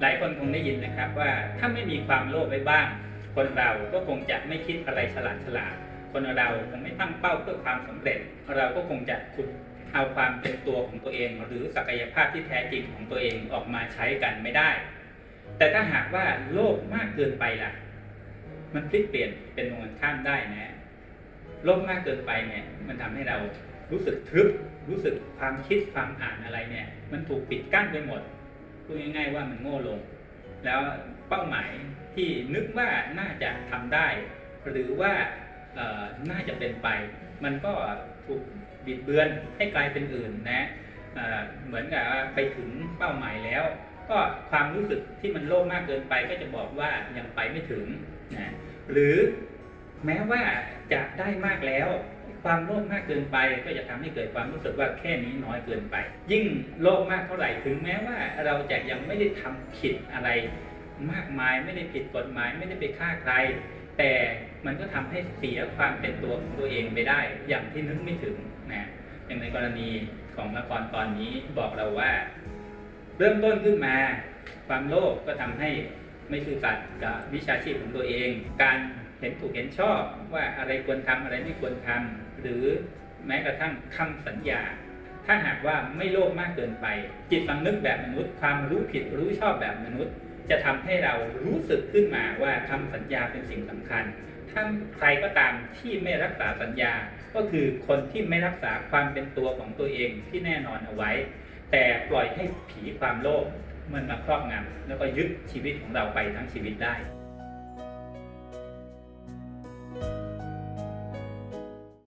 หลายคนคงได้ยินนะครับว่าถ้าไม่มีความโลภไว้บ้าง คนเราก็คงจะไม่คิดอะไรฉลาดฉลาดคนเราคงไม่ตั้งเป้าเพื่อความสำเร็จ เราก็คงจะขุดเอาความเป็นตัวของตัวเอง หรือศักยภาพที่แท้จริงของตัวเองออกมาใช้กันไม่ได้ แต่ถ้าหากว่าโลภมากเกินไปล่ะ มันพลิกเปลี่ยนเป็นตรงกันข้ามได้นะโลภมากเกินไปเนี่ยมันทำให้เรารู้สึกทึบรู้สึกความคิดความอ่านอะไรเนี่ย มันถูกปิดกั้นไปหมด พูดง่ายๆว่ามันโง่ลง แล้วเป้าหมายที่นึกว่าน่าจะทำได้ หรือว่าน่าจะเป็นไป มันก็ถูกบิดเบือนให้กลายเป็นอื่นนะเอ่อเหมือนกับว่าไปถึงเป้าหมายแล้ว ก็ความรู้สึกที่มันโลภมากเกินไปก็จะบอกว่ายังไปไม่ถึงนะหรือ แม้ว่าจะได้มากแล้ว ความโลภมากเกินไป ก็จะทำให้เกิดความรู้สึกว่าแค่นี้น้อยเกินไป ยิ่งโลภมากเท่าไหร่ถึงแม้ว่าเราจะยังไม่ได้ทำผิดอะไร มากมายไม่ได้ผิดกฎหมายไม่ได้ไปฆ่าใคร แต่มันก็ทำให้เสียความเป็นตัวของตัวเองไปได้ อย่างที่นึกไม่ถึงนะอย่างในกรณีของละครตอนนี้บอกเราว่า เริ่มต้นขึ้นมา ความโลภก็ทำให้ ไม่ซื่อสัตย์กับวิชาชีพของตัวเอง การเห็นถูกเห็นชอบว่าอะไรควรทำอะไรไม่ควรทำหรือแม้กระทั่งคำสัญญา ถ้าหากว่าไม่โลภมากเกินไป จิตสำนึกแบบมนุษย์ ความรู้ผิดรู้ชอบแบบมนุษย์ จะทำให้เรารู้สึกขึ้นมาว่าคำสัญญาเป็นสิ่งสำคัญถ้าใครก็ตามที่ไม่รักษาสัญญา ก็คือคนที่ไม่รักษาความเป็นตัวของตัวเองที่แน่นอนเอาไว้ แต่ปล่อยให้ผีความโลภ มันมาครอบงำแล้วก็ยึดชีวิตของเราไปทั้งชีวิตได้